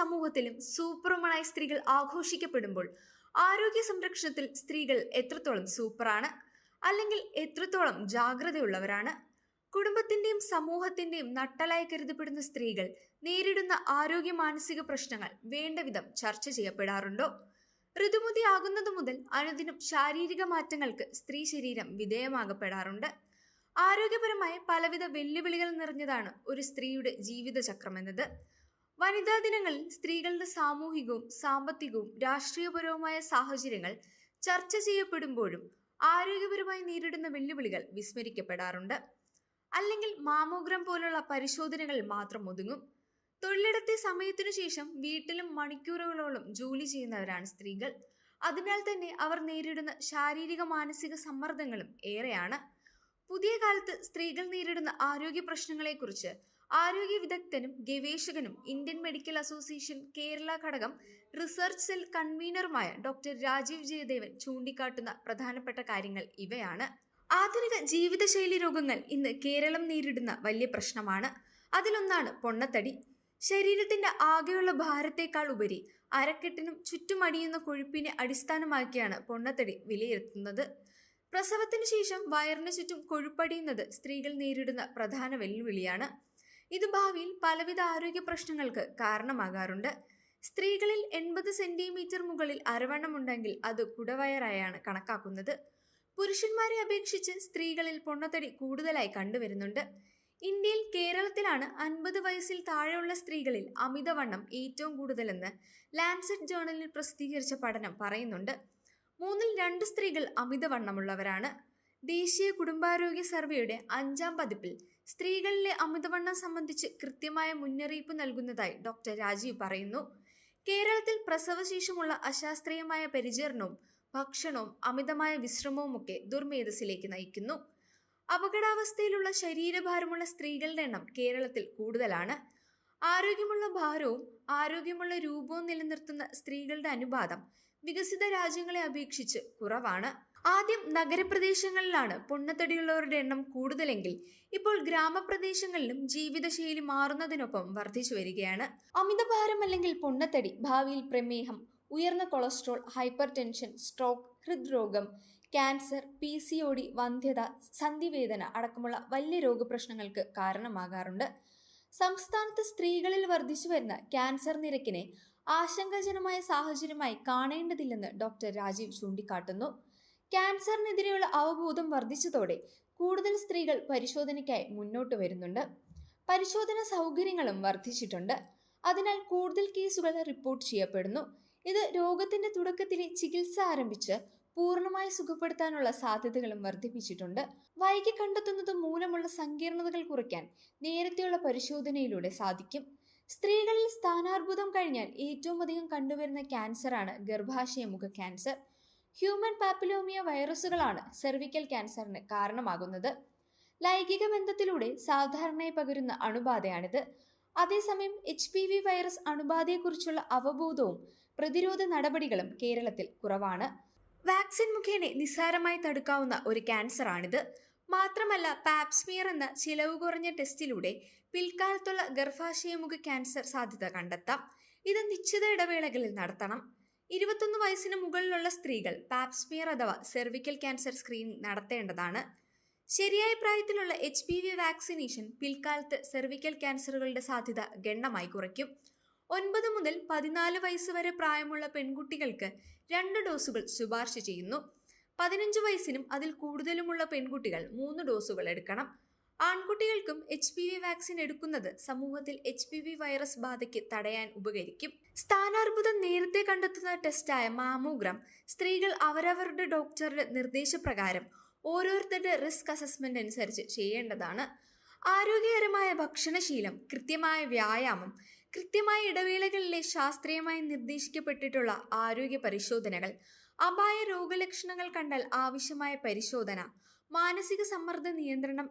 സമൂഹത്തിലും സൂപ്പർവുമണായി സ്ത്രീകൾ ആഘോഷിക്കപ്പെടുമ്പോൾ ആരോഗ്യ സംരക്ഷണത്തിൽ സ്ത്രീകൾ എത്രത്തോളം സൂപ്പറാണ്? അല്ലെങ്കിൽ എത്രത്തോളം ജാഗ്രതയുള്ളവരാണ്? കുടുംബത്തിന്റെയും സമൂഹത്തിന്റെയും നട്ടലായി കരുതപ്പെടുന്ന സ്ത്രീകൾ നേരിടുന്ന ആരോഗ്യ മാനസിക പ്രശ്നങ്ങൾ വേണ്ടവിധം ചർച്ച ചെയ്യപ്പെടാറുണ്ടോ? ഋതുമുതി ആകുന്നതു മുതൽ അനുദിനം ശാരീരിക മാറ്റങ്ങൾക്ക് സ്ത്രീ ശരീരം വിധേയമാകപ്പെടാറുണ്ട്. ആരോഗ്യപരമായ പലവിധ വെല്ലുവിളികൾ നിറഞ്ഞതാണ് ഒരു സ്ത്രീയുടെ ജീവിതചക്രം എന്നത് വനിതാ ദിനങ്ങളിൽ സ്ത്രീകളുടെ സാമൂഹികവും സാമ്പത്തികവും രാഷ്ട്രീയപരവുമായ സാഹചര്യങ്ങൾ ചർച്ച ചെയ്യപ്പെടുമ്പോഴും ആരോഗ്യപരമായി നേരിടുന്ന വെല്ലുവിളികൾ വിസ്മരിക്കപ്പെടാറുണ്ട്. അല്ലെങ്കിൽ മാമോഗ്രം പോലുള്ള പരിശോധനകൾ മാത്രം ഒതുങ്ങും. തൊഴിലിടത്തെ സമയത്തിനു ശേഷം വീട്ടിലും മണിക്കൂറുകളോളം ജോലി ചെയ്യുന്നവരാണ് സ്ത്രീകൾ. അതിനാൽ തന്നെ അവർ നേരിടുന്ന ശാരീരിക മാനസിക സമ്മർദ്ദങ്ങളും ഏറെയാണ്. പുതിയ കാലത്ത് സ്ത്രീകൾ നേരിടുന്ന ആരോഗ്യ പ്രശ്നങ്ങളെക്കുറിച്ച് ആരോഗ്യ വിദഗ്ധനും ഗവേഷകനും ഇന്ത്യൻ മെഡിക്കൽ അസോസിയേഷൻ കേരള ഘടകം റിസർച്ച് സെൽ കൺവീനറുമായ ഡോക്ടർ രാജീവ് ജയദേവൻ ചൂണ്ടിക്കാട്ടുന്ന പ്രധാനപ്പെട്ട കാര്യങ്ങൾ ഇവയാണ്. ആധുനിക ജീവിതശൈലി രോഗങ്ങൾ ഇന്ന് കേരളം നേരിടുന്ന വലിയ പ്രശ്നമാണ്. അതിലൊന്നാണ് പൊണ്ണത്തടി. ശരീരത്തിന്റെ ആകെയുള്ള ഭാരത്തേക്കാൾ ഉപരി അരക്കെട്ടിനും ചുറ്റുമടിയുന്ന കൊഴുപ്പിനെ അടിസ്ഥാനമാക്കിയാണ് പൊണ്ണത്തടി വിലയിരുത്തുന്നത്. പ്രസവത്തിനു ശേഷം വയറിന് ചുറ്റും കൊഴുപ്പടിയുന്നത് സ്ത്രീകൾ നേരിടുന്ന പ്രധാന വെല്ലുവിളിയാണ്. ഇത് ഭാവിയിൽ പലവിധ ആരോഗ്യ പ്രശ്നങ്ങൾക്ക് കാരണമാകാറുണ്ട്. സ്ത്രീകളിൽ എൺപത് സെന്റിമീറ്റർ മുകളിൽ അരവണ്ണമുണ്ടെങ്കിൽ അത് കുടവയറായാണ് കണക്കാക്കുന്നത്. പുരുഷന്മാരെ അപേക്ഷിച്ച് സ്ത്രീകളിൽ പൊണ്ണത്തടി കൂടുതലായി കണ്ടുവരുന്നുണ്ട്. ഇന്ത്യയിൽ കേരളത്തിലാണ് അൻപത് വയസ്സിൽ താഴെയുള്ള സ്ത്രീകളിൽ അമിതവണ്ണം ഏറ്റവും കൂടുതലെന്ന് ലാൻസെറ്റ് ജേണലിൽ പ്രസിദ്ധീകരിച്ച പഠനം പറയുന്നുണ്ട്. മൂന്നിൽ രണ്ട് സ്ത്രീകൾ അമിതവണ്ണമുള്ളവരാണ്. ദേശീയ കുടുംബാരോഗ്യ സർവേയുടെ അഞ്ചാം പതിപ്പിൽ സ്ത്രീകളിലെ അമിതവണ്ണം സംബന്ധിച്ച് കൃത്യമായ മുന്നറിയിപ്പ് നൽകുന്നതായി ഡോക്ടർ രാജീവ് പറയുന്നു. കേരളത്തിൽ പ്രസവശേഷമുള്ള അശാസ്ത്രീയമായ പരിചരണവും ഭക്ഷണവും അമിതമായ വിശ്രമവും ഒക്കെ ദുർമേധസ്സിലേക്ക് നയിക്കുന്നു. അപകടാവസ്ഥയിലുള്ള ശരീരഭാരമുള്ള സ്ത്രീകളുടെ എണ്ണം കേരളത്തിൽ കൂടുതലാണ്. ആരോഗ്യമുള്ള ഭാരവും ആരോഗ്യമുള്ള രൂപവും നിലനിർത്തുന്ന സ്ത്രീകളുടെ അനുപാതം വികസിത രാജ്യങ്ങളെ അപേക്ഷിച്ച് കുറവാണ്. ആദ്യം നഗരപ്രദേശങ്ങളിലാണ് പൊണ്ണത്തടിയുള്ളവരുടെ എണ്ണം കൂടുതലെങ്കിൽ ഇപ്പോൾ ഗ്രാമപ്രദേശങ്ങളിലും ജീവിതശൈലി മാറുന്നതിനൊപ്പം വർദ്ധിച്ചു വരികയാണ്. അമിതഭാരം അല്ലെങ്കിൽ പൊണ്ണത്തടി ഭാവിയിൽ പ്രമേഹം ഉയർന്ന കൊളസ്ട്രോൾ ഹൈപ്പർ ടെൻഷൻ സ്ട്രോക്ക് ഹൃദ്രോഗം cancer P C O D വന്ധ്യത സന്ധിവേദന അടക്കമുള്ള വലിയ രോഗപ്രശ്നങ്ങൾക്ക് കാരണമാകാറുണ്ട്. സംസ്ഥാനത്ത് സ്ത്രീകളിൽ വർദ്ധിച്ചു വരുന്ന ക്യാൻസർ നിരക്കിനെ ആശങ്കാജനമായ സാഹചര്യമായി കാണേണ്ടതില്ലെന്ന് ഡോക്ടർ രാജീവ് ചൂണ്ടിക്കാട്ടുന്നു. ക്യാൻസറിനെതിരെയുള്ള അവബോധം വർദ്ധിച്ചതോടെ കൂടുതൽ സ്ത്രീകൾ പരിശോധനയ്ക്കായി മുന്നോട്ട് വരുന്നുണ്ട്. പരിശോധന സൗകര്യങ്ങളും വർദ്ധിച്ചിട്ടുണ്ട് അതിനാൽ കൂടുതൽ കേസുകൾ റിപ്പോർട്ട് ചെയ്യപ്പെടുന്നു. ഇത് രോഗത്തിന്റെ തുടക്കത്തിലെ ചികിത്സ ആരംഭിച്ച് പൂർണമായി സുഖപ്പെടുത്താനുള്ള സാധ്യതകളും വർദ്ധിപ്പിച്ചിട്ടുണ്ട്. വൈകി കണ്ടെത്തുന്നത് മൂലമുള്ള സങ്കീർണതകൾ കുറയ്ക്കാൻ നേരത്തെയുള്ള പരിശോധനയിലൂടെ സാധിക്കും. സ്ത്രീകളിൽ സ്ഥാനാർബുദം കഴിഞ്ഞാൽ ഏറ്റവും അധികം കണ്ടുവരുന്ന ക്യാൻസറാണ് ഗർഭാശയ മുഖ ക്യാൻസർ. ഹ്യൂമൻ പാപ്പിലോമിയ വൈറസുകളാണ് സെർവിക്കൽ ക്യാൻസറിന് കാരണമാകുന്നത്. ലൈംഗിക ബന്ധത്തിലൂടെ സാധാരണയായി പകരുന്ന അണുബാധയാണിത്. അതേസമയം എച്ച് പി വി വൈറസ് അണുബാധയെക്കുറിച്ചുള്ള അവബോധവും പ്രതിരോധ നടപടികളും കേരളത്തിൽ കുറവാണ്. വാക്സിൻ മുഖേന നിസ്സാരമായി തടുക്കാവുന്ന ഒരു ക്യാൻസറാണിത്. മാത്രമല്ല പാപ്സ്മിയർ എന്ന ചിലവ് കുറഞ്ഞ ടെസ്റ്റിലൂടെ പിൽക്കാലത്തുള്ള ഗർഭാശയമുഖ ക്യാൻസർ സാധ്യത കണ്ടെത്താം. ഇത് നിശ്ചിത ഇടവേളകളിൽ നടത്തണം. ഇരുപത്തൊന്ന് വയസ്സിന് മുകളിലുള്ള സ്ത്രീകൾ പാപ്സ്മിയർ അഥവാ സെർവിക്കൽ ക്യാൻസർ സ്ക്രീനിംഗ് നടത്തേണ്ടതാണ്. ശരിയായ പ്രായത്തിലുള്ള എച്ച് പി വി വാക്സിനേഷൻ പിൽക്കാലത്ത് സെർവിക്കൽ ക്യാൻസറുകളുടെ സാധ്യത ഗണ്യമായി കുറയ്ക്കും. ഒൻപത് മുതൽ പതിനാല് വയസ്സ് വരെ പ്രായമുള്ള പെൺകുട്ടികൾക്ക് രണ്ട് ഡോസുകൾ ശുപാർശ ചെയ്യുന്നു. പതിനഞ്ച് വയസ്സിനും അതിൽ കൂടുതലുമുള്ള പെൺകുട്ടികൾ മൂന്ന് ഡോസുകൾ എടുക്കണം. ആൺകുട്ടികൾക്കും എച്ച് പി വി വാക്സിൻ എടുക്കുന്നത് സമൂഹത്തിൽ എച്ച് പി വി വൈറസ് ബാധയ്ക്ക് തടയാൻ ഉപകരിക്കും. സ്ഥാനാർബുദം നേരത്തെ കണ്ടെത്തുന്ന ടെസ്റ്റായ മാമോഗ്രാം സ്ത്രീകൾ അവരവരുടെ ഡോക്ടറുടെ നിർദ്ദേശപ്രകാരം ഓരോരുത്തരുടെ റിസ്ക് അസസ്മെന്റ് അനുസരിച്ച് ചെയ്യേണ്ടതാണ്. ആരോഗ്യകരമായ ഭക്ഷണശീലം കൃത്യമായ വ്യായാമം കൃത്യമായ ഇടവേളകളിലെ ശാസ്ത്രീയമായി നിർദ്ദേശിക്കപ്പെട്ടിട്ടുള്ള ആരോഗ്യ പരിശോധനകൾ അപായ രോഗലക്ഷണങ്ങൾ കണ്ടാൽ ആവശ്യമായ പരിശോധന മാനസിക സമ്മർദ്ദ നിയന്ത്രണം